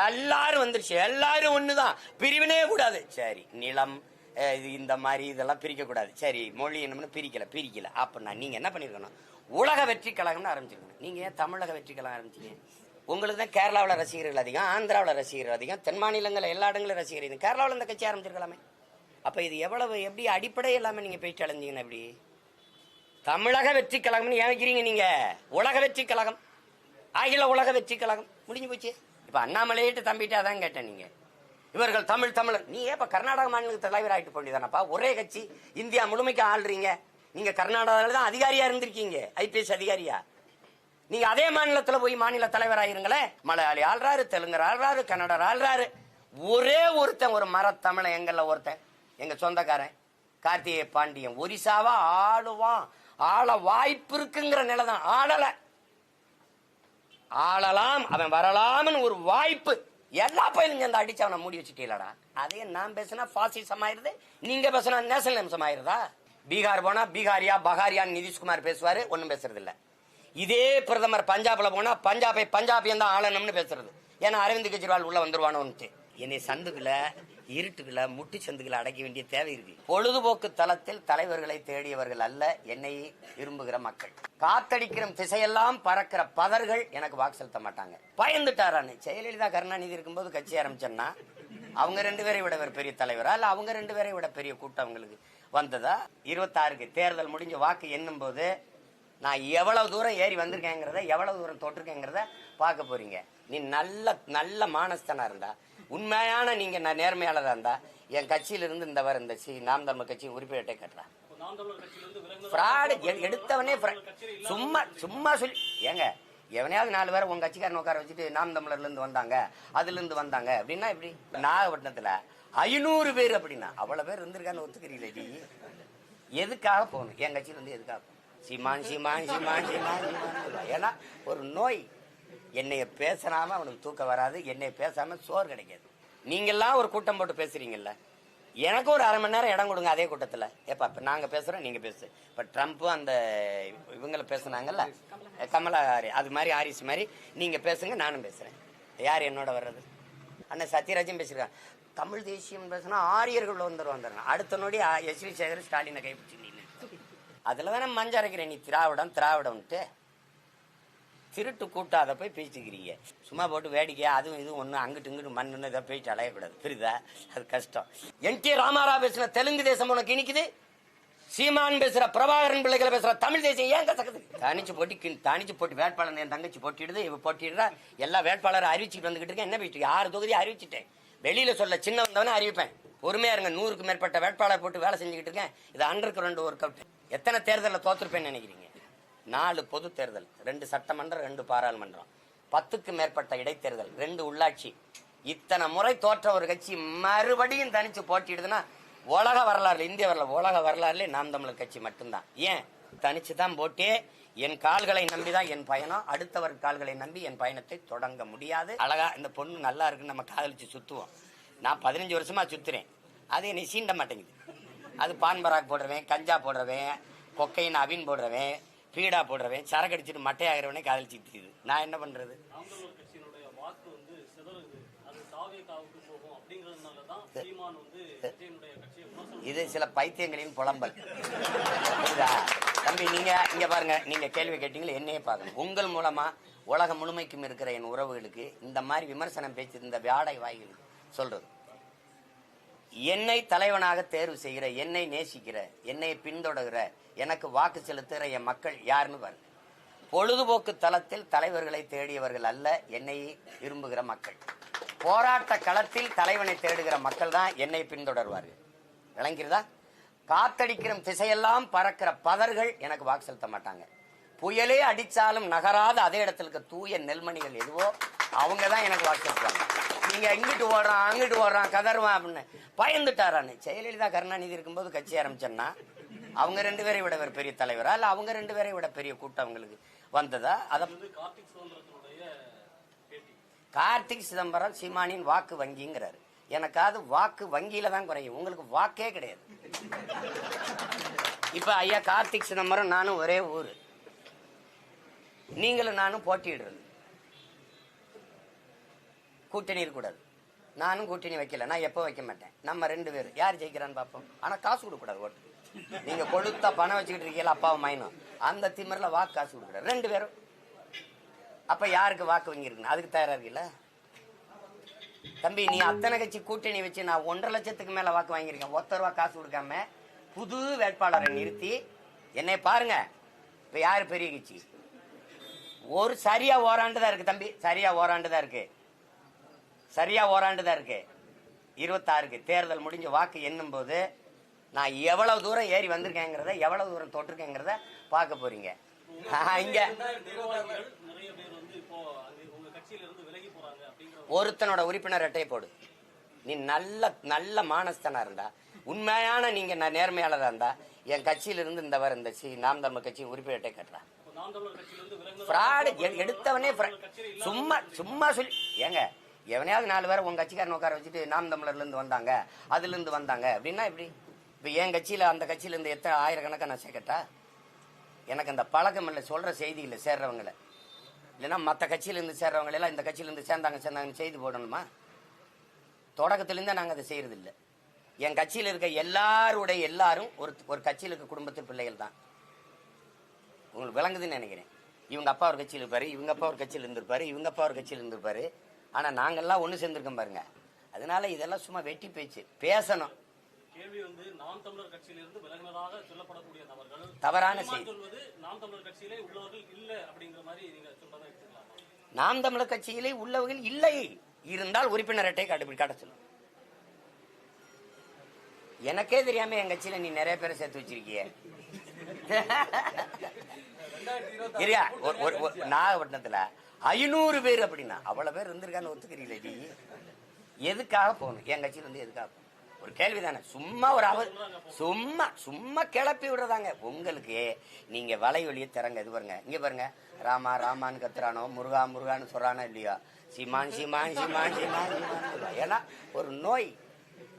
எல்லாரும் வந்துருச்சு. எல்லாரும் ஒண்ணுதான். பிரிவினே கூடாது. சரி நிலம் இது இந்த மாதிரி இதெல்லாம் பிரிக்க கூடாது. சரி மொழி என்னம்னு பிரிக்கல பிரிக்கல. அப்படின்னா நீங்க என்ன பண்ணிருக்கணும்? உலக வெற்றி கழகம்னு ஆரம்பிச்சிருக்கணும். நீங்க ஏன் தமிழக வெற்றி கழகம் ஆரம்பிச்சீங்க? உங்களுக்கு தான் கேரளாவில் ரசிகர்கள் அதிகம் ஆந்திராவில் ரசிகர்கள் அதிகம் தென் மாநிலங்கள் எல்லா இடங்களும் ரசிகர்கள் அதிகம். கேரளாவில் இந்த கட்சி ஆரம்பிச்சிருக்கலாமே. அப்போ இது எவ்வளவு எப்படி அடிப்படை இல்லாமல் நீங்கள் போயிட்டு அலைஞ்சீங்கன்னா எப்படி? தமிழக வெற்றி கழகம்னு ஏன் வைக்கிறீங்க நீங்கள் உலக வெற்றி கழகம். அகில உலக வெற்றி கழகம். முடிஞ்சு போச்சு. இப்ப அண்ணாமலையிட்டு தம்பிட்டு அதான் கேட்டேன் நீங்க. இவர்கள் தமிழ் தமிழர். நீ ஏப்ப கர்நாடக மாநிலத்துக்கு தலைவர் ஆகிட்டு போண்டிதானப்பா ஒரே கட்சி. இந்தியா முழுமைக்கு ஆள்றீங்க. நீங்க கர்நாடகாவில் தான் அதிகாரியா இருந்திருக்கீங்க. ஐபிஎஸ் அதிகாரியா? நீங்க அதே மாநிலத்துல போய் மாநில தலைவராயிருங்களேன் மலையாளி ஆள்றாரு தெலுங்கர் ஆள்றாரு கன்னடர் ஆள்றாரு. ஒரே ஒருத்தன் ஒரு மரத்தமிழன் எங்கல்ல ஒருத்தன். எங்க சொந்தக்காரன். கார்த்திகை பாண்டியன். ஒரிசாவா ஆளுவான் ஆள வாய்ப்பு இருக்குங்கிற நிலை தான் ஆடலை. ஆளலாம் அவன் வரலாம்னு ஒரு வாய்ப்பு. எல்லா பயிலும் சேர்ந்து அடிச்சு அவனை மூடி வச்சுட்டீங்களடா அதே நான் பேசினா பாசிசம் ஆயிருது நீங்க பேசினா நேஷனல் ஆயிருதா? பீகார் போனா பீகாரியா பகாரியான்னு நிதிஷ்குமார் பேசுவாரு ஒன்றும் பேசுறது இல்லை இதே பிரதமர் பஞ்சாப்ல போனா பஞ்சாபை பஞ்சாபியன் தான் ஆளணும்னு பேசுறது. ஏன்னா அரவிந்த் கெஜ்ரிவால் உள்ள வந்துருவானோன்ட்டு. என்னை சந்துக்குள்ள இருட்டுகளை முட்டு சந்துகளை அடைக்க வேண்டிய தேவை இருக்கு. பொழுதுபோக்கு தளத்தில் தலைவர்களை தேடியவர்கள் அல்ல என்னை விரும்புகிற மக்கள். காத்தடிக்கிற திசையெல்லாம் பறக்கிற பதர்கள் எனக்கு வாக்கு செலுத்த மாட்டாங்க. பயந்துட்டாரான்னு. ஜெயலலிதா கருணாநிதி இருக்கும்போது கட்சி ஆரம்பிச்சோன்னா அவங்க ரெண்டு பேரை விட ஒரு பெரிய தலைவரா? இல்ல அவங்க ரெண்டு பேரை விட பெரிய கூட்டம் அவங்களுக்கு வந்ததா? இருபத்தாறுக்கு தேர்தல் முடிஞ்ச வாக்கு எண்ணும் போது நான் எவ்வளவு தூரம் ஏறி வந்திருக்கேங்கிறத எவ்வளவு தூரம் தொட்டிருக்கேங்கிறத பார்க்க போறீங்க. நீ நல்ல நல்ல மானஸ்தனா இருந்தா உண்மையான நீங்க நான் நேர்மையாளரா இருந்தா என் கட்சியில இருந்து இந்த வர இந்த சி நாம் தமிழ் கட்சி உறுப்பினர்கிட்ட கட்டுறா. ஃப்ராடு எடுத்தவனே சும்மா சும்மா சொல்லி ஏங்க எவனையாவது நாலு பேரை உங்க கட்சிக்காரன் உட்கார வச்சுட்டு நாம் தமிழர்ல இருந்து வந்தாங்க அதுல இருந்து வந்தாங்க அப்படின்னா எப்படி? நாகப்பட்டினத்துல ஐநூறு பேர் அப்படின்னா அவ்வளவு பேர் இருந்திருக்கான்னு ஒத்துக்கிறீங்களே எதுக்காக போகணும்? என் கட்சியில இருந்து எதுக்காக சிமான் சிமான் சிமான் சிமான் சீமான். ஏன்னா ஒரு நோய் என்னைய பேசினாம அவனுக்கு தூக்கம் வராது என்னைய பேசாம சோறு கிடைக்காது. நீங்கெல்லாம் ஒரு கூட்டம் போட்டு பேசுறீங்கல்ல? எனக்கு ஒரு அரை மணி நேரம் இடம் கொடுங்க அதே கூட்டத்துல. ஏப்பா இப்ப நாங்க பேசுறோம் நீங்க பேசு. இப்ப ட்ரம்ப் அந்த இவங்கள பேசுனாங்கல்ல? கமலா ஹாரி- அது மாதிரி ஹாரிஸ் மாதிரி. நீங்க பேசுங்க நானும் பேசுறேன். யார் என்னோட வர்றது? அண்ணன் சத்யராஜன் பேசியிருக்காங்க தமிழ் தேசியம் பேசினா ஆரியர்கள் வந்துடும் வந்துடுறாங்க அடுத்த நொடி எஸ் வி சேகர் ஸ்டாலினை கைப்பிடிச்சு நின்னு அதுல தானே மஞ்சள் அரைக்கிறேன் நீ திராவிடம் திராவிடம்ட்டு திருட்டு கூட்டாத போய் பேசிக்கிறீங்க. சும்மா போட்டு வேடிக்கையா அதுவும் இதுவும் ஒன்று அங்கிட்டு இங்கிட்டு மண்ணுன்னு இதை பேச்சு அலையக்கூடாது. புரியுதா? அது கஷ்டம். என் டி ராமாராவ் பேசுன தெலுங்கு தேசம் உனக்கு இனிக்குது? சீமான் பேசுற பிரபாகரன் பிள்ளைகளை பேசுற தமிழ் தேசியம் ஏன் கசக்குது? தனிச்சு போட்டி தனிச்சு போட்டி வேட்பாளர் என் தங்கச்சி போட்டிடுது இவ போட்டிடுறா எல்லா வேட்பாளரும் அறிவிச்சுட்டு வந்துகிட்டு இருக்கேன். என்ன பேசிட்டு ஆறு தொகுதி அறிவிச்சிட்டேன். வெளியில சொல்ல சின்ன வந்தவனே அறிவிப்பேன். பொறுமையா இருங்க நூறுக்கு மேற்பட்ட வேட்பாளர் போட்டு வேலை செஞ்சுக்கிட்டு இருக்கேன். இது அண்டருக்கு ரெண்டு ஒர்க் அவுட் எத்தனை தேர்தலில் தோத்துருப்பேன்னு நினைக்கிறீங்க? நாலு பொது தேர்தல் ரெண்டு சட்டமன்றம் ரெண்டு பாராளுமன்றம். பத்துக்கு மேற்பட்ட இடைத்தேர்தல் ரெண்டு உள்ளாட்சி. இத்தனை முறை தோற்ற ஒரு கட்சி மறுபடியும் தனிச்சு போட்டிடுதுன்னா உலக வரலாறு இந்திய வரலாறு உலக வரலாறுல நாம் தமிழர் கட்சி மட்டும்தான். ஏன்? தனிச்சு தான் போட்டே என் கால்களை நம்பிதான் என் பயணம் அடுத்தவர் கால்களை நம்பி என் பயணத்தை தொடங்க முடியாது. அழகா இந்த பொண்ணு நல்லா இருக்குன்னு நம்ம காதலிச்சு சுத்துவோம். நான் பதினஞ்சு வருஷமா சுத்துறேன். அது என்னை சீண்ட மாட்டேங்குது. அது பான்பராக் போடுறவன் கஞ்சா போடுறவன் கொக்கையின் அவின் போடுறவன் பீடா போடுறவன் சரக்கு அடிச்சுட்டு மட்டையாகிறவனே காதலிச்சுட்டு இருக்குது நான் என்ன பண்றது? இது சில பைத்தியங்களின் புலம்பல். தம்பி நீங்க இங்க பாருங்க நீங்க கேள்வி கேட்டீங்களா? என்னையே பார்க்கணும். உங்கள் மூலமா உலகம் முழுமைக்கும் இருக்கிற என் உறவுகளுக்கு இந்த மாதிரி விமர்சனம் பேச்சு இந்த வியாடை வாய்களுக்கு சொல்றது. என்னை தலைவனாக தேர்வு செய்கிற என்னை நேசிக்கிற என்னை பின்தொடர்கிற எனக்கு வாக்கு செலுத்துகிற என் மக்கள் யாருன்னு பாருங்க பொழுதுபோக்கு தளத்தில் தலைவர்களை தேடியவர்கள் அல்ல என்னை விரும்புகிற மக்கள். போராட்ட களத்தில் தலைவனை தேடுகிற மக்கள் தான் என்னை பின்தொடர்வார்கள். விளங்கிறதா காத்தடிக்கிற திசையெல்லாம் பறக்கிற பதர்கள் எனக்கு வாக்கு செலுத்த மாட்டாங்க. புயலே அடித்தாலும் நகராத அதே இடத்துல இருக்க தூய நெல்மணிகள் எதுவோ அவங்க தான் எனக்கு வாக்கு செலுத்துவாங்க நீங்க இங்கிட்டு ஓடுறான் அங்கிட்டு ஓடுறான் கதறுவான் அப்படின்னு பயந்துட்டாரான்னு. ஜெயலலிதா கருணாநிதி இருக்கும்போது கட்சி ஆரம்பிச்சேன்னா அவங்க ரெண்டு பேரை விட ஒரு பெரிய தலைவரா? இல்ல அவங்க ரெண்டு பேரை விட பெரிய கூட்டம் அவங்களுக்கு வந்ததா? அதை கார்த்திக் சிதம்பரம் சீமானின் வாக்கு வங்கிங்கிறாரு. எனக்காவது வாக்கு வங்கியில தான் குறையும். உங்களுக்கு வாக்கே கிடையாது. இப்ப ஐயா கார்த்திக் சிதம்பரம் நானும் ஒரே ஊரு. நீங்களும் நானும் போட்டியிடுறது. கூட்டணி இருக்கக்கூடாது நானும் கூட்டணி வைக்கல. நான் எப்போ வைக்க மாட்டேன். நம்ம ரெண்டு பேர். யார் ஜெயிக்கிறான்னு பார்ப்போம். ஆனா காசு கொடுக்கக்கூடாது ஓட்டு. நீங்க கொழுத்தா பணம் வச்சுக்கிட்டு இருக்கீங்களா அப்பாவும் மைனும் அந்த திமிரில் வாக்கு காசு கொடுக்கூடாது ரெண்டு பேரும். அப்ப யாருக்கு வாக்கு வாங்கியிருக்குன்னு அதுக்கு தயாராக இருக்குல்ல? தம்பி நீ அத்தனை கட்சி கூட்டணி வச்சு நான் ஒன்றரை லட்சத்துக்கு மேல வாக்கு வாங்கியிருக்கேன். ஒத்த ரூபா காசு கொடுக்காம புது வேட்பாளரை நிறுத்தி என்னை பாருங்க. இப்போ யாரு பெரிய கட்சி? ஒரு சரியா ஓராண்டு தான் இருக்கு தம்பி. சரியா ஓராண்டு தான் இருக்கு. சரியா ஓராண்டு தான் இருக்கு. இருபத்தாறுக்கு தேர்தல் முடிஞ்ச வாக்கு எண்ணும் போது நான் எவ்வளவு தூரம் ஏறி வந்திருக்கேங்கிறத எவ்வளவு தூரம் தொட்டிருக்கேங்கிறத பார்க்க போறீங்க. இங்க ஒருத்தனோட உறுப்பினர் அட்டையை போடு. நீ நல்ல நல்ல மானஸ்தனா இருந்தா உண்மையான நீங்க நான் நேர்மையாளரா இருந்தா என் கட்சியில இருந்து இந்த வர இந்த சி நாம் தமிழ் கட்சி உறுப்பினர் அட்டை கட்டுறா. இப்போ நாம் தமிழர் கட்சியில இருந்து விலகினது ஃப்ராடு எடுத்தவனே. சும்மா சும்மா சொல்லி ஏங்க எவனையாவது நாலு பேரை உங்க கட்சிக்காரன் உட்கார வச்சுட்டு நாம் தமிழர்ல இருந்து வந்தாங்க அதுல இருந்து வந்தாங்க. அப்படின்னா எப்படி? இப்ப என் கட்சியில அந்த கட்சியில இருந்து எத்தனை ஆயிரக்கணக்கா நான் சேர்க்கட்டா? எனக்கு அந்த பழக்கம் இல்லை சொல்ற செய்தி இல்லை சேர்றவங்களை. இல்லைன்னா மற்ற கட்சியிலேருந்து சேர்றவங்க எல்லாம் இந்த கட்சியிலேருந்து சேர்ந்தாங்க சேர்ந்தாங்கன்னு செய்தி போடணுமா? தொடக்கத்துலேருந்தே நாங்கள் அதை செய்கிறதில்ல இல்லை என் கட்சியில் இருக்க எல்லாருடைய எல்லாரும் ஒரு ஒரு கட்சியில் இருக்க குடும்பத்து பிள்ளைகள் தான். உங்களுக்கு விளங்குதுன்னு நினைக்கிறேன். இவங்க அப்பா ஒரு கட்சியில் இருப்பார் இவங்க அப்பா ஒரு கட்சியில் இருந்திருப்பாரு இவங்க அப்பா ஒரு கட்சியில் இருந்திருப்பாரு. ஆனா நாங்கெல்லாம் ஒண்ணு சேர்ந்திருக்கோம் பாருங்க. அதனால இதெல்லாம் சும்மா வெட்டி பேச்சு பேசணும். கேள்வி வந்து நாம் தமிழர் கட்சியில இருந்து விலகினதாக சொல்லப்படக்கூடிய நபர்கள் தவறான செய்தி. நாம் தமிழர் கட்சியிலே உள்ளவர்கள் இல்ல அப்படிங்கிற மாதிரி நீங்க சொல்றதை எடுத்துக்கலாமா. நாம் தமிழர் கட்சியிலே உள்ளவர்கள் இல்லை. இருந்தால் உறுப்பினர் அட்டை கண்டுபிடி காட்ட சொல்லு. எனக்கே தெரியாம என் கட்சியில நீ நிறைய பேரை சேர்த்து வச்சிருக்கிய. சரியா நாகப்பட்டினத்துல ஐநூறு பேர் அப்படின்னா அவ்வளவு பேர் இருந்திருக்கான்னு ஒத்துக்கிறீங்களே நீ எதுக்காக போகணும்? என் கட்சியில இருந்து எதுக்காக போகணும்? ஒரு கேள்விதானே. சும்மா ஒரு அவ சும்மா சும்மா கிளப்பி விடுறதாங்க. உங்களுக்கு நீங்க வலை வழியை திறங்க. இது பாருங்க. இங்க பாருங்க. ராமா ராமான்னு கத்துறானோ? முருகா முருகான்னு சொல்றானோ இல்லையோ? சிமான் சிமான் சிமான் சிமான் சிமான் ஏன்னா ஒரு நோய்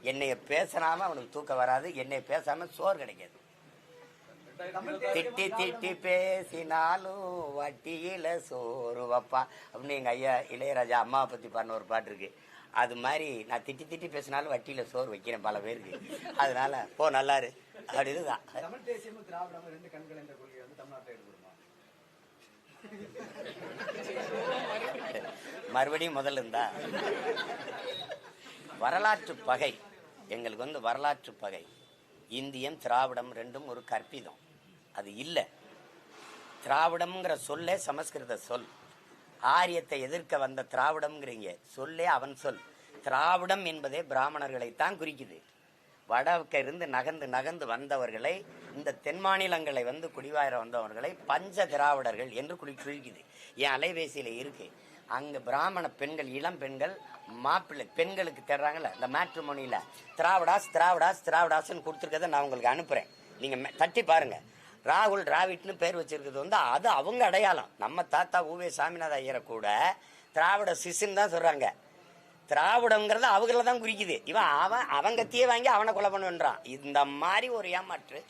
என்னைய பேசினாம அவனுக்கு தூக்கம் வராது. என்னைய பேசாம சோறு கிடைக்காது. திட்டி திட்டி பேசினாலும் வட்டியில சோறு வப்பா அப்படின்னு எங்க ஐயா இளையராஜா அம்மாவை பத்தி பாடின ஒரு பாட்டு இருக்கு. அது மாதிரி நான் திட்டி திட்டி பேசினாலும் வட்டியில சோறு வைக்கிறேன் பல பேருக்கு. அதனால போ நல்லாரு. அப்படின்னு தான் மறுபடியும் முதல்ல இருந்தா வரலாற்று பகை. எங்களுக்கு வந்து வரலாற்று பகை. இந்தியம் திராவிடம் ரெண்டும் ஒரு கற்பிதம். அது இல்லை. திராவிடம்ங்கிற சொல்லே சமஸ்கிருத சொல். ஆரியத்தை எதிர்க்க வந்த திராவிடம்ங்கிறீங்க. சொல்லே அவன் சொல். திராவிடம் என்பதே பிராமணர்களைத்தான் குறிக்குது. வடக்க இருந்து நகர்ந்து நகர்ந்து வந்தவர்களை இந்த தென் மாநிலங்களை வந்து குடிவாயிர வந்தவர்களை பஞ்ச திராவிடர்கள் என்று குறி குறிக்குது. என் அலைபேசியில் இருக்கு. அங்கே பிராமண பெண்கள் இளம் பெண்கள் மாப்பிள்ளை பெண்களுக்கு தர்றாங்கல்ல இந்த மேட்ரிமோனியில திராவிடாஸ் திராவிடாஸ் திராவிடாஸ்ன்னு கொடுத்துருக்கதை நான் உங்களுக்கு அனுப்புகிறேன் நீங்கள் மெ- தட்டி பாருங்கள் ராகுல் டிராவிட்னு பேர் வச்சிருக்கிறது வந்து அது அவங்க அடையாளம். நம்ம தாத்தா ஊவே சாமிநாத ஐயரை கூட திராவிட சிசுன்னு தான் சொல்கிறாங்க திராவிடங்கிறது அவங்கள தான் குறிக்குது. இவன் அவன் அவன் கத்தியே வாங்கி அவனை கொலை பண்ணுன்றான் இந்த மாதிரி ஒரு ஏமாற்று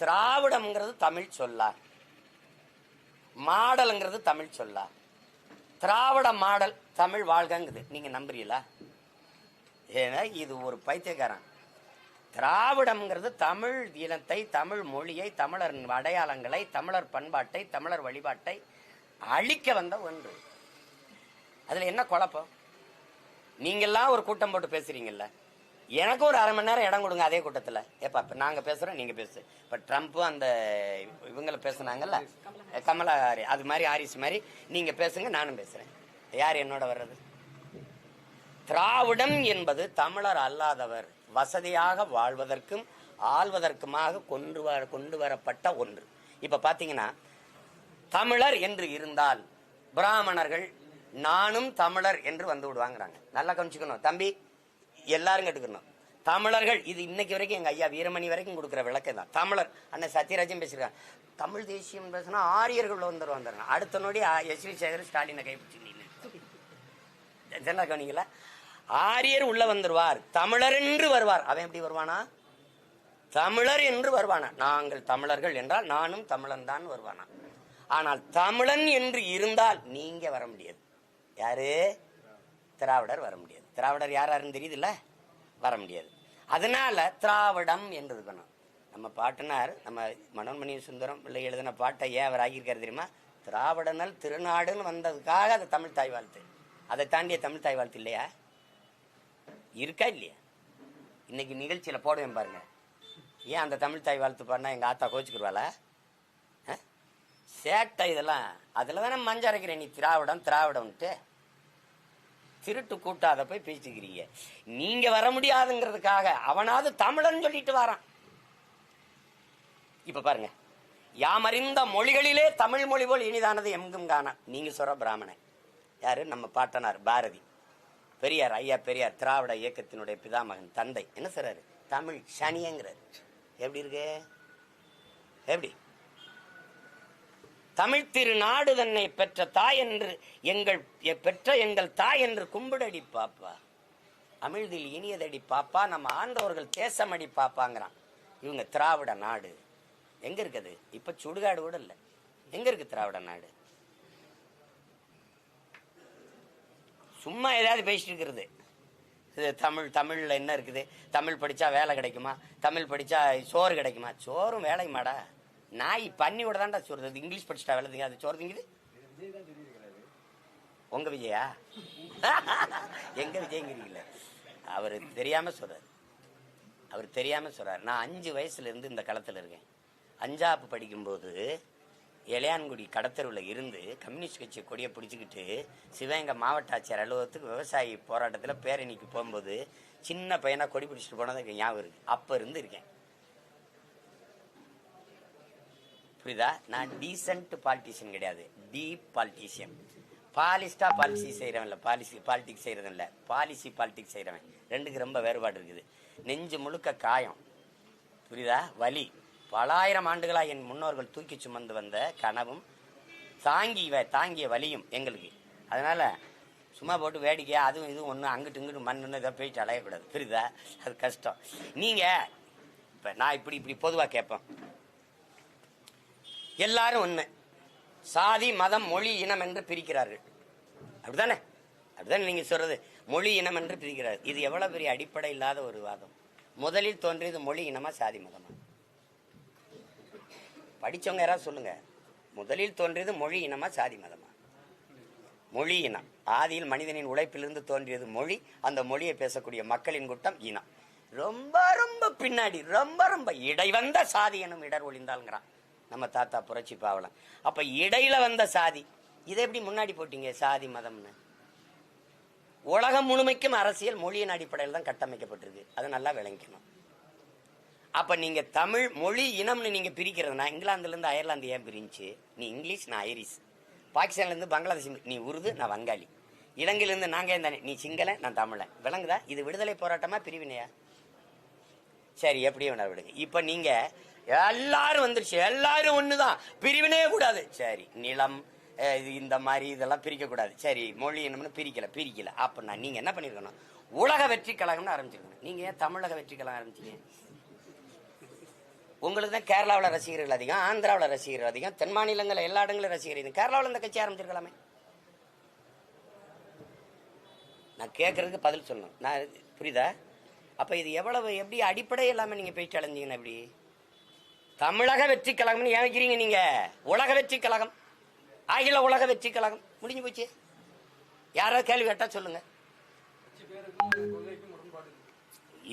திராவிடம்ங்கிறது தமிழ் சொல்லா. மாடலுங்கிறது தமிழ் சொல்லா. திராவிட மாடல் தமிழ் வாழ்கங்குது. நீங்கள் நம்புறீங்களா? ஏன்னா இது ஒரு பைத்தியக்காரன். திராவிடம்ங்கிறது தமிழ் இனத்தை தமிழ் மொழியை தமிழர் அடையாளங்களை தமிழர் பண்பாட்டை தமிழர் வழிபாட்டை அழிக்க வந்த ஒன்று. அதுல என்ன குழப்பம்? நீங்கெல்லாம் ஒரு கூட்டம் போட்டு பேசுறீங்கல்ல. எனக்கு ஒரு அரை மணி நேரம் இடம் கொடுங்க அதே கூட்டத்துல. ஏப்பா இப்ப நாங்க பேசுறோம் நீங்க பேசு. இப்ப ட்ரம்ப் அந்த இவங்கள பேசுனாங்கல்ல? கமலா ஹாரி அது மாதிரி ஹாரிஸ் மாதிரி. நீங்க பேசுங்க நானும் பேசுறேன். யார் என்னோட வர்றது? திராவிடம் என்பது தமிழர் அல்லாதவர். வசதியாக வாழ்வதற்கும் ஆள்வதற்குமாக கொண்டு வர கொண்டு வரப்பட்ட ஒன்று இப்ப பாத்தீங்கன்னா தமிழர் என்று இருந்தால் பிராமணர்கள் நானும் தமிழர் என்று வந்து விடுவாங்கிறாங்க நல்லா கவனிச்சுக்கணும் தம்பி எல்லாரும் கேட்டுக்கணும் தமிழர்கள் இது இன்னைக்கு வரைக்கும் எங்க ஐயா வீரமணி வரைக்கும் கொடுக்குற விளக்கம் தான் தமிழர் அண்ணன் சத்யராஜன் பேசியிருக்காங்க தமிழ் தேசியம் பேசினா ஆரியர்கள் வந்துரு வந்துடுறாங்க அடுத்த நொடி எஸ் வி சேகர் ஸ்டாலினை கைப்பிடிச்சு கவனிங்களா ஆரியர் உள்ள வந்துருவார். தமிழர் என்று வருவார். அவன் எப்படி வருவானா? தமிழர் என்று வருவானா? நாங்கள் தமிழர்கள் என்றால் நானும் தமிழன் தான் வருவானா? ஆனால் தமிழன் என்று இருந்தால் நீங்க வர முடியாது. யாரு? திராவிடர் வர முடியாது. திராவிடர் யார் யாருன்னு தெரியுதுல்ல? வர முடியாது. அதனால திராவிடம் என்று இருக்கணும் நம்ம பாட்டனார் நம்ம மனோன்மணி சுந்தரம் பிள்ளை எழுதின பாட்டை ஏன் அவர் ஆகியிருக்காரு தெரியுமா? திராவிடனல் திருநாடுன்னு வந்ததுக்காக அது தமிழ் தாய் வாழ்த்து. அதை தாண்டிய தமிழ் தாய் வாழ்த்து இல்லையா? இருக்கா இல்லையா? இன்னைக்கு நிகழ்ச்சியில் போடுவேன் பாருங்க. ஏன் அந்த தமிழ் தாய் வாழ்த்து பாடினா எங்கள் ஆத்தா கோச்சுக்குருவாளா? சேட்டை இதெல்லாம். அதில் தானே மஞ்ச அரைக்கிறேன் நீ திராவிடம் திராவிடம்ட்டு திருட்டு கூட்டாத போய் பேசிக்கிறீங்க. நீங்க வர முடியாதுங்கிறதுக்காக அவனாவது தமிழன் சொல்லிட்டு வரான். இப்ப பாருங்க. யாமறிந்த மொழிகளிலே தமிழ் மொழி போல் இனிதானது எங்கும் காணா. நீங்க சொல்ற பிராமணன். யாரு? நம்ம பாட்டனார் பாரதி. பெரியார் ஐயா பெரியார் திராவிட இயக்கத்தினுடைய பிதாமகன் தந்தை. என்ன சொல்றாரு? தமிழ் சனியங்கிறார். எப்படி இருக்கு? எப்படி? தமிழ் திருநாடு தன்னை பெற்ற தாய் என்று எங்கள் பெற்ற எங்கள் தாய் என்று கும்பிடடி பாப்பா. அமிழ்தில் இனியதடி பாப்பா நம்ம ஆண்டவர்கள் தேசமடி பாப்பாங்கிறான். இவங்க திராவிட நாடு. எங்க இருக்குது? இப்ப சுடுகாடு கூட இல்லை. எங்க இருக்கு திராவிட நாடு? சும்மா ஏதாவது பேசிட்டு இருக்கிறது இது தமிழ் தமிழில் என்ன இருக்குது? தமிழ் படித்தா வேலை கிடைக்குமா? தமிழ் படித்தா சோறு கிடைக்குமா? சோறும் வேலையுமாடா? நாய் பண்ணியோட தான்டா சோறு இங்கிலீஷ் படிச்சுட்டா வேலை அது சோறு திங்குது? தான் உங்க விஜயா? எங்க விஜயங்கிறீங்களே? அவர் தெரியாம சொல்றாரு. அவர் தெரியாம சொல்றாரு. நான் அஞ்சு வயசுல இருந்து இந்த களத்தில் இருக்கேன். அஞ்சாப்பு படிக்கும்போது இளையான்குடி கடத்தருவில் இருந்து கம்யூனிஸ்ட் கட்சி கொடியை பிடிச்சிக்கிட்டு சிவகங்கை மாவட்ட ஆட்சியர் அலுவலகத்துக்கு விவசாயி போராட்டத்தில் பேரணிக்கு போகும்போது சின்ன பையனாக கொடி பிடிச்சிட்டு போனது ஞாபகம் இருக்கு. அப்போ இருந்து இருக்கேன். புரியுதா? நான் டீசன்ட் பாலிட்டிஷியன் கிடையாது. டீப் பாலிட்டிஷியன் பாலிஸ்டா பாலிசி செய்கிறவன் இல்லை பாலிசி பாலிட்டிக்ஸ் செய்கிறதும் இல்லை பாலிசி பாலிட்டிக்ஸ் செய்கிறவன் ரெண்டுக்கு ரொம்ப வேறுபாடு இருக்குது. நெஞ்சு முழுக்க காயம். புரியுதா? வலி. பலாயிரம் ஆண்டுகளாக என் முன்னோர்கள் தூக்கி சுமந்து வந்த கனவும் தாங்கி வ- தாங்கிய வலியும் எங்களுக்கு. அதனால சும்மா போட்டு வேடிக்கையா அதுவும் இதுவும் ஒன்று அங்கிட்டு இங்கிட்டு மண்ணுன்னு இதை போயிட்டு அலையக்கூடாது. புரியுதா? அது கஷ்டம். நீங்கள் இப்போ நான் இப்படி இப்படி பொதுவாக கேட்பேன் எல்லாரும் ஒன்று சாதி மதம் மொழி இனம் என்று பிரிக்கிறார்கள். அப்படிதானே அப்படிதானே நீங்கள் சொல்கிறது மொழி இனம் என்று பிரிக்கிறார் இது எவ்வளோ பெரிய அடிப்படை இல்லாத ஒரு வாதம். முதலில் தோன்றியது மொழி இனமா சாதி மதமா? படிச்சவங்க யாராவது சொல்லுங்க. முதலில் தோன்றியது மொழி இனமா சாதி மதமா? மொழி இனம். ஆதியில் மனிதனின் உழைப்பிலிருந்து தோன்றியது மொழி அந்த மொழியை பேசக்கூடிய மக்களின் கூட்டம் இனம். ரொம்ப ரொம்ப பின்னாடி ரொம்ப ரொம்ப இடை வந்த சாதி எனும் இடர் ஒளிந்தாள்ங்கிறான். நம்ம தாத்தா புரட்சி பாவலம் அப்ப இடையில வந்த சாதி இதை எப்படி முன்னாடி போட்டீங்க சாதி மதம்னு? உலகம் முழுமைக்கும் அரசியல் மொழியின் அடிப்படையில் தான் கட்டமைக்கப்பட்டிருக்கு. அதை நல்லா விளங்கிக்கணும். அப்ப நீங்க தமிழ் மொழி இனம்னு நீங்க பிரிக்கிறதுனா இங்கிலாந்துல இருந்து அயர்லாந்து ஏன் பிரிஞ்சு நீ இங்கிலீஷ் நான் ஐரிஷ். பாகிஸ்தான்ல இருந்து பங்களாதேஷ் நீ உருது நான் வங்காளி. இலங்கையில இருந்து நாங்க தானே? நீ சிங்களன் நான் தமிழன். விளங்குதா? இது விடுதலை போராட்டமா பிரிவினையா? சரி எப்படியும் வேணா விடுங்க. இப்ப நீங்க எல்லாரும் வந்துருச்சு. எல்லாரும் ஒண்ணுதான். பிரிவினே கூடாது. சரி நிலம் இது இந்த மாதிரி இதெல்லாம் பிரிக்கக்கூடாது சரி மொழி என்னம்னு பிரிக்கல பிரிக்கல. அப்படின்னா நீங்க என்ன பண்ணிருக்கணும்? உலக வெற்றி கழகம்னு ஆரம்பிச்சிருக்கணும். நீங்க ஏன் தமிழக வெற்றி கழகம் ஆரம்பிச்சீங்க? உங்களுக்கு தான் கேரளாவில் ரசிகர்கள் அதிகம் ஆந்திராவில் ரசிகர்கள் அதிகம் தென் மாநிலங்களில் எல்லா இடங்களும் ரசிகர்கள் அதிகம். கேரளாவில் இந்த கட்சி ஆரம்பிச்சிருக்கலாமே? நான் கேட்கறதுக்கு பதில் சொல்லணும். நான் புரியுதா? அப்போ இது எவ்வளவு எப்படி அடிப்படை இல்லாமல் நீங்கள் பேச்சு அலைஞ்சீங்கன்னா எப்படி? தமிழக வெற்றி கழகம்னு ஏன் நீங்கள் உலக வெற்றி கழகம். அகில உலக வெற்றி கழகம். முடிஞ்சு போச்சு. யாராவது கேள்வி கேட்டால் சொல்லுங்கள்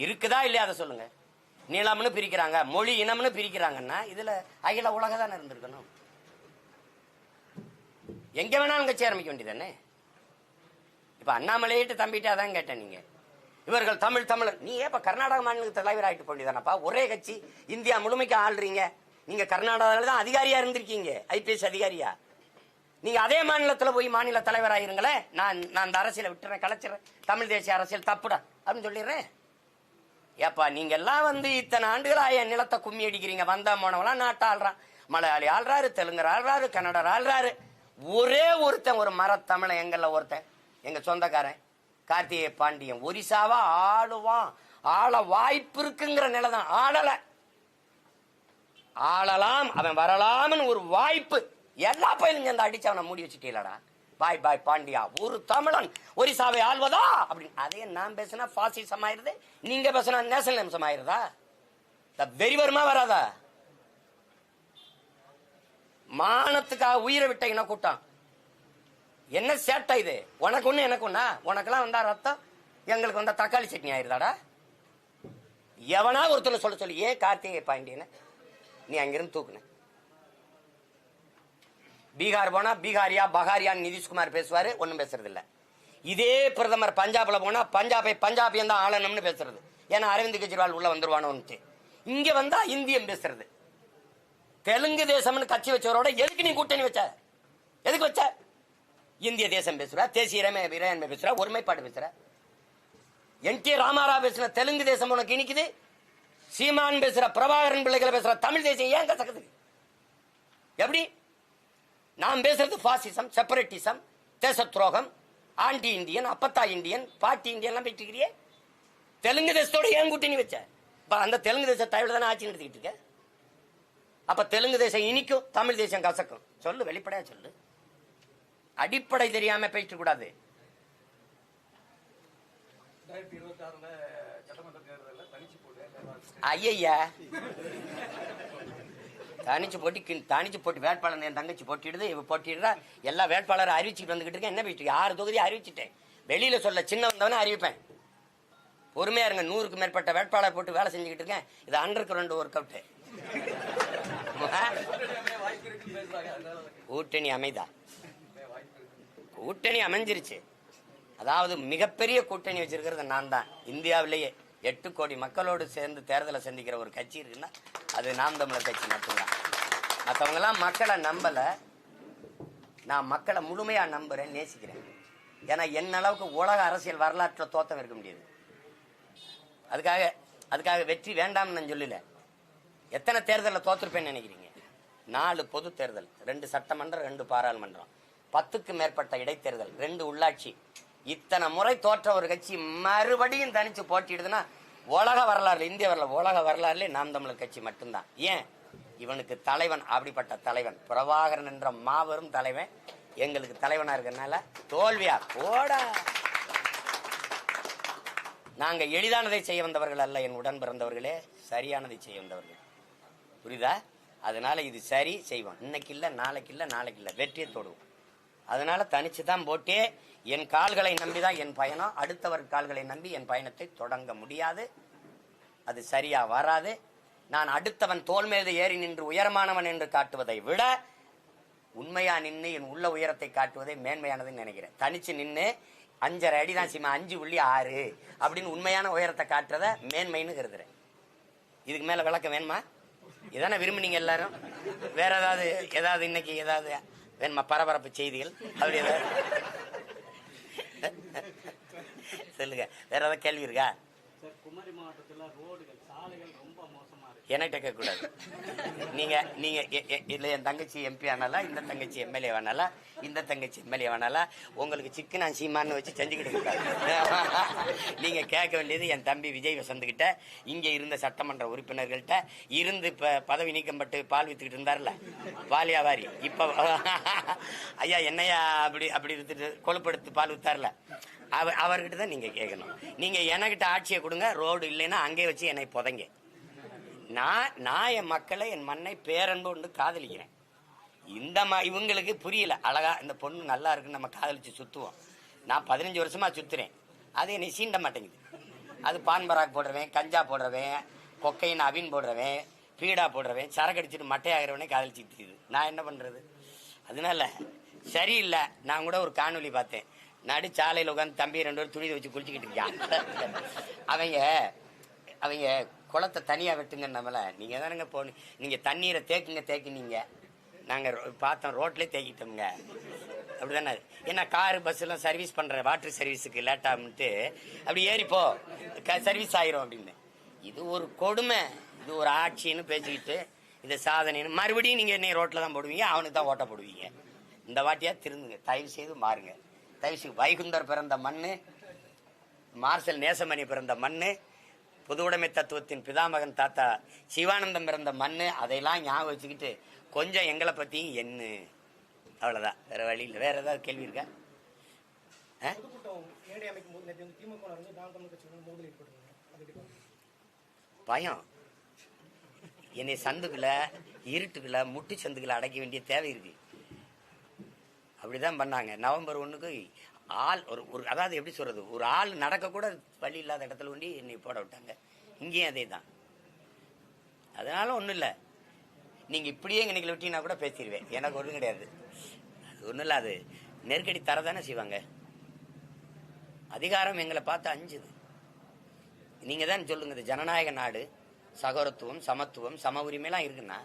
இருக்குதா இல்லையா அதை சொல்லுங்கள் நிலம்னு பிரிக்கிறாங்க மொழி இனம்னு பிரிக்கிறாங்கன்னா இதுல அகில உலக தானே இருந்திருக்கணும். எங்க வேணாலும் கட்சி ஆரம்பிக்க வேண்டியதானே இப்ப அண்ணாமலையிட்டு தம்பிட்டு அதான் கேட்டேன் நீங்க. இவர்கள் தமிழ் தமிழர். நீ ஏப்ப கர்நாடக மாநிலத்துக்கு தலைவர் ஆகிட்டு போண்டிதானப்பா ஒரே கட்சி இந்தியா முழுமைக்கு ஆள்றீங்க. நீங்க கர்நாடகாவில் தான் அதிகாரியா இருந்திருக்கீங்க ஐபிஎஸ் அதிகாரியா? நீங்க அதே மாநிலத்துல போய் மாநில தலைவராயிருங்களேன். நான் நான் அந்த அரசியலை விட்டுறேன் கலைச்சிடுறேன் தமிழ் தேசிய அரசியல் தப்புடா அப்படின்னு சொல்லிடுறேன். ஏப்பா நீங்க எல்லாம் வந்து இத்தனை ஆண்டுகளா என் நிலத்தை கும்மி அடிக்கிறீங்க. வந்தா போனவெல்லாம் நாட்டை ஆள்றான். மலையாளி ஆள்றாரு தெலுங்கர் ஆள்றாரு கன்னடர் ஆள்றாரு. ஒரே ஒருத்தன் ஒரு மரத்தமிழன் எங்கள்ல ஒருத்தன் எங்க சொந்தக்காரன். கார்த்திகை பாண்டியன். ஒரிசாவா ஆளுவான். ஆள வாய்ப்பு இருக்குங்கிற நிலை தான் ஆளல. ஆளலாம் அவன் வரலாம்னு ஒரு வாய்ப்பு. எல்லா பயிலும் அந்த அடிச்சு அவனை மூடி வச்சுட்டீங்களடா? பாய் பாய் பாண்டியா. ஒரு தமிழன் ஒரிசாவை ஆள்வதா? அப்படின்னு. அதே நான் பேசினா பாசிசம் ஆயிருது நீங்க பேசினா நேஷனலிசம் ஆயிருதா? இந்த வெறி வருமா வராதா? மானத்துக்காக உயிரை விட்டீங்கன்னா கூட்டம்? என்ன சேட்டை இது? உனக்கு ஒண்ணு எனக்கு ஒண்ணா? உனக்கெல்லாம் வந்தா ரத்தம் எங்களுக்கு வந்தா தக்காளி சட்னி ஆயிருதாடா? எவனா ஒருத்தர் சொல்ல சொல்லி ஏன் கார்த்திகை பாண்டியன நீ அங்கிருந்து தூக்குன. பீகார் போனா பீகாரியா பகாரியான்னு நிதிஷ்குமார் பேசுவாரு ஒன்றும் பேசுறது இல்லை இதே பிரதமர் பஞ்சாப்ல போனா பஞ்சாபை பஞ்சாபியம் தான் ஆளணும்னு பேசுறது. ஏன்னா அரவிந்த் கெஜ்ரிவால் உள்ள வந்துருவானோன்ட்டு. இங்க வந்தா இந்தியம் பேசுறது. தெலுங்கு தேசம்னு கட்சி வச்சவரோட எதுக்கு நீ கூட்டணி வச்ச? எதுக்கு வச்ச? இந்திய தேசம் பேசுற தேசிய இறைமை இறையாண்மை பேசுற ஒருமைப்பாடு பேசுற. என் டி ராமாராவ் பேசுற தெலுங்கு தேசம் உனக்கு இனிக்குது. சீமான் பேசுற பிரபாகரன் பிள்ளைகளை பேசுற தமிழ் தேசியம் ஏன் கசக்குது? எப்படி? நான் பேசுறது பாசிசம் செப்பரேட்டிசம் தேச துரோகம் ஆண்டி இந்தியன் அப்பத்தா இந்தியன் பாட்டி இந்தியன் எல்லாம் போயிட்டு இருக்கிறியே தெலுங்கு தேசத்தோட ஏன் கூட்டணி வச்ச? இப்ப அந்த தெலுங்கு தேச தயவுல தானே ஆட்சி நடத்திக்கிட்டு இருக்க? அப்ப தெலுங்கு தேசம் இனிக்கும் தமிழ் தேசம் கசக்கும். சொல்லு வெளிப்படையா சொல்லு. அடிப்படை தெரியாம பேசிட்டு கூடாது. ஐயா தனிச்சு போட்டி தனிச்சு போட்டி வேட்பாளர் என் தங்கச்சி போட்டிடுது இவ போட்டிடுறா எல்லா வேட்பாளரும் அறிவிச்சுட்டு வந்துகிட்டு இருக்கேன். என்ன போயிட்டு ஆறு தொகுதி அறிவிச்சிட்டேன்? வெளியில சொல்ல சின்ன வந்தவனே அறிவிப்பேன். பொறுமையா இருங்க நூறுக்கு மேற்பட்ட வேட்பாளர் போட்டு வேலை செஞ்சுக்கிட்டு இருக்கேன். இது அண்டர் கிரவுண்ட் ஒர்க் அவுட் கூட்டணி அமைதா? கூட்டணி அமைஞ்சிருச்சு. அதாவது மிகப்பெரிய கூட்டணி வச்சிருக்கிறது நான் தான் இந்தியாவிலேயே. எட்டு கோடி மக்களோடு சேர்ந்து தேர்தலை சந்திக்கிற ஒரு கட்சி இருக்குன்னா அது நாம் தமிழர் கட்சி மட்டும்தான். மற்றவங்களாம் மக்களை நம்பலை. நான் மக்களை முழுமையாக நம்புகிறேன் நேசிக்கிறேன். ஏன்னா என்ன அளவுக்கு உலக அரசியல் வரலாற்றில் தோத்தம் இருக்க முடியாது. அதுக்காக அதுக்காக வெற்றி வேண்டாம்னு நான் சொல்லல. எத்தனை தேர்தலில் தோற்றுருப்பேன்னு நினைக்கிறீங்க? நாலு பொது தேர்தல் ரெண்டு சட்டமன்றம் ரெண்டு பாராளுமன்றம். பத்துக்கு மேற்பட்ட இடைத்தேர்தல் ரெண்டு உள்ளாட்சி. இத்தனை முறை தோற்ற ஒரு கட்சி மறுபடியும் தனிச்சு போட்டிடுதுன்னா உலக வரலாறு இந்திய வரலாறு உலக வரலாறுல நாம் தமிழர் கட்சி மட்டும்தான். ஏன்? இவனுக்கு தலைவன் அப்படிப்பட்ட தலைவன். பிரபாகரன் என்ற மாபெரும் தலைவன் எங்களுக்கு தலைவனா இருக்கிறதுனால தோல்வியா? போடா! நாங்க எளிதானதை செய்ய வந்தவர்கள் அல்ல என் உடன் பிறந்தவர்களே. சரியானதை செய்ய வந்தவர்கள். புரியுதா? அதனால இது சரி செய்வோம். இன்னைக்கு இல்ல நாளைக்கு இல்ல நாளைக்கு இல்ல. வெற்றியை தொடுவோம். அதனால தனிச்சு தான் போட்டே என் கால்களை நம்பிதான் என் பயணம். அடுத்தவர் கால்களை நம்பி என் பயணத்தை தொடங்க முடியாது. அது சரியா வராது. நான் அடுத்தவன் தோல் மீது ஏறி நின்று உயரமானவன் என்று காட்டுவதை விட உண்மையா நின்று என் உள்ள உயரத்தை காட்டுவதே மேன்மையானதுன்னு நினைக்கிறேன். தனிச்சு நின்று அஞ்சரை அடி தான் சீமா அஞ்சு புள்ளி ஆறு அப்படின்னு உண்மையான உயரத்தை காட்டுறத மேன்மைன்னு கருதுறேன். இதுக்கு மேல விளக்கம் வேணுமா? இதானே விரும்புனீங்க எல்லாரும்? வேற ஏதாவது ஏதாவது இன்னைக்கு ஏதாவது வேணுமா பரபரப்பு செய்திகள்? அப்படி சொல்லுங்க. வேற ஏதாவது கேள்வி இருக்கா? குமரி மாவட்டத்தில் ரோடுகள் சாலைகள் என்கிட்ட கேட்கக்கூடாது. நீங்கள் நீங்கள் எ- எ- என் தங்கச்சி எம்பி ஆனாலா இந்த தங்கச்சி எம்எல்ஏ வேணாலா இந்த தங்கச்சி எம்எல்ஏ வேணாலா உங்களுக்கு சிக்கன் சீமான்னு வச்சு செஞ்சுக்கிட்டு இருக்காரு நீங்கள் கேட்க வேண்டியது என் தம்பி விஜய் வசந்துக்கிட்ட இங்கே இருந்த சட்டமன்ற உறுப்பினர்கள்ட்ட இருந்து இப்போ பதவி நீக்கப்பட்டு பால் வித்துக்கிட்டு இருந்தார்ல பால் வியாபாரி இப்போ ஐயா என்னையா அப்படி அப்படி வித்துட்டு கொழுப்படுத்து பால் வித்தார்ல. அவர் அவர்கிட்ட தான் நீங்கள் கேட்கணும். நீங்கள் எனக்கிட்ட ஆட்சியை கொடுங்க ரோடு இல்லைன்னா அங்கே வச்சு என்னை புதைங்க. நான் நான் என் மக்களை என் மண்ணை பேரன்பு கொண்டு காதலிக்கிறேன். இந்த ம இவங்களுக்கு புரியல. அழகா இந்த பொண்ணு நல்லா இருக்குன்னு நம்ம காதலிச்சு சுற்றுவோம் நான் பதினஞ்சு வருஷமா சுற்றுறேன் அது என்னை சீண்ட மாட்டேங்குது. அது பான்பராக் போடுறவன் கஞ்சா போடுறவன் கொக்கையின் அவின் போடுறவன் பீடா போடுறவன் சரக்கு அடிச்சுட்டு மட்டையாகிறவனே காதலிச்சு தெரியுது நான் என்ன பண்ணுறது அதனால சரியில்லை. நான் கூட ஒரு காணொலி பார்த்தேன். நடு சாலையில் உட்காந்து தம்பி ரெண்டு பேரும் துணி வச்சு குளிச்சுக்கிட்டு இருக்கான் அவங்க அவங்க குளத்தை தனியாக வெட்டுங்க நம்மளை. நீங்கள் தானேங்க போகணும் நீங்கள் தண்ணீரை தேக்குங்க தேக்கினீங்க. நாங்கள் ரோ- பார்த்தோம் ரோட்லேயே தேக்கிட்டோம்ங்க. அப்படிதானே? ஏன்னா காரு பஸ்ஸெல்லாம் சர்வீஸ் பண்ணுற வாட்டர் சர்வீஸுக்கு லேட்டாகும்ட்டு அப்படி ஏறிப்போ சர்வீஸ் ஆயிரும் அப்படின்னு. இது ஒரு கொடுமை. இது ஒரு ஆட்சின்னு பேசிக்கிட்டு இந்த சாதனைன்னு மறுபடியும் நீங்கள் என்னை ரோட்டில் தான் போடுவீங்க அவனுக்கு தான் ஓட்ட போடுவீங்க. இந்த வாட்டியாக திருந்துங்க. தயவு செய்து மாறுங்க. தயவு செய்து வைகுந்தர் பிறந்த மண் மார்சல் நேசமணி பிறந்த புதுவுடைமை பொதுவுடைமை தத்துவத்தின் பிதாமகன் தாத்தா சிவானந்தம் பிறந்த மண்ணு அதையெல்லாம் ஞாபகம் வச்சுக்கிட்டு கொஞ்சம் எங்களை பற்றியும் எண்ணு. அவ்வளோதான் வேற வழி இல்லை. வேற ஏதாவது கேள்வி இருக்கா? ஆ? பயம். என்னை சந்துக்குள்ள இருட்டுக்குள்ள முட்டு சந்துக்குள்ள அடைக்க வேண்டிய தேவை இருக்கு. அப்படிதான் பண்ணாங்க. நவம்பர் ஒன்றுக்கு ஆள் ஒரு ஒரு அதாவது எப்படி சொல்றது ஒரு ஆள் நடக்கக்கூட வழி இல்லாத இடத்துல கொண்டு என்னை போட விட்டாங்க. இங்கேயும் அதே தான் அதனால ஒன்றும் இல்லை. நீங்கள் இப்படியே எங்களை விட்டீங்கன்னா கூட பேசிடுவேன் எனக்கு ஒன்றும் கிடையாது. அது ஒன்றும் இல்லை அது நெருக்கடி தரதானே செய்வாங்க. அதிகாரம் எங்களை பார்த்து அஞ்சுது. நீங்கள் தான் சொல்லுங்க இது ஜனநாயக நாடு. சகோரத்துவம் சமத்துவம் சம உரிமைலாம் இருக்குன்னா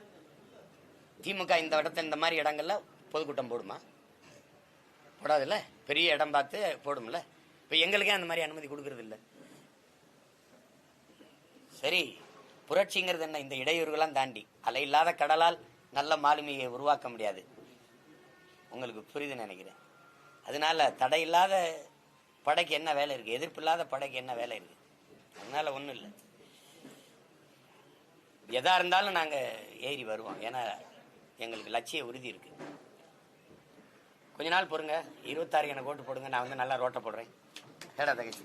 திமுக இந்த இடத்த இந்த மாதிரி இடங்கள்ல பொதுக்கூட்டம் போடுமா? போடாதுல்ல? பெரிய இடம் பார்த்து போடும்ல? இப்ப எங்களுக்கே அந்த மாதிரி அனுமதி கொடுக்கறது இல்ல சரி புரட்சிங்கிறது என்ன? இந்த இடையூறுகள்லாம் தாண்டி. அலை இல்லாத கடலால் நல்ல மாலுமியை உருவாக்க முடியாது. உங்களுக்கு புரியுது நினைக்கிறேன். அதனால தடை இல்லாத படைக்கு என்ன வேலை இருக்கு? எதிர்ப்பு இல்லாத படைக்கு என்ன வேலை இருக்கு? அதனால ஒன்றும் இல்லை. எதா இருந்தாலும் நாங்கள் ஏறி வருவோம். ஏன்னா எங்களுக்கு லட்சிய உறுதி இருக்குது கொஞ்ச நாள் பொறுங்க. இருபத்தாறு எனக்கு ஓட்டு போடுங்க. நான் வந்து நல்லா ரோட்டை போடுறேன். ஏடா தகச்சி?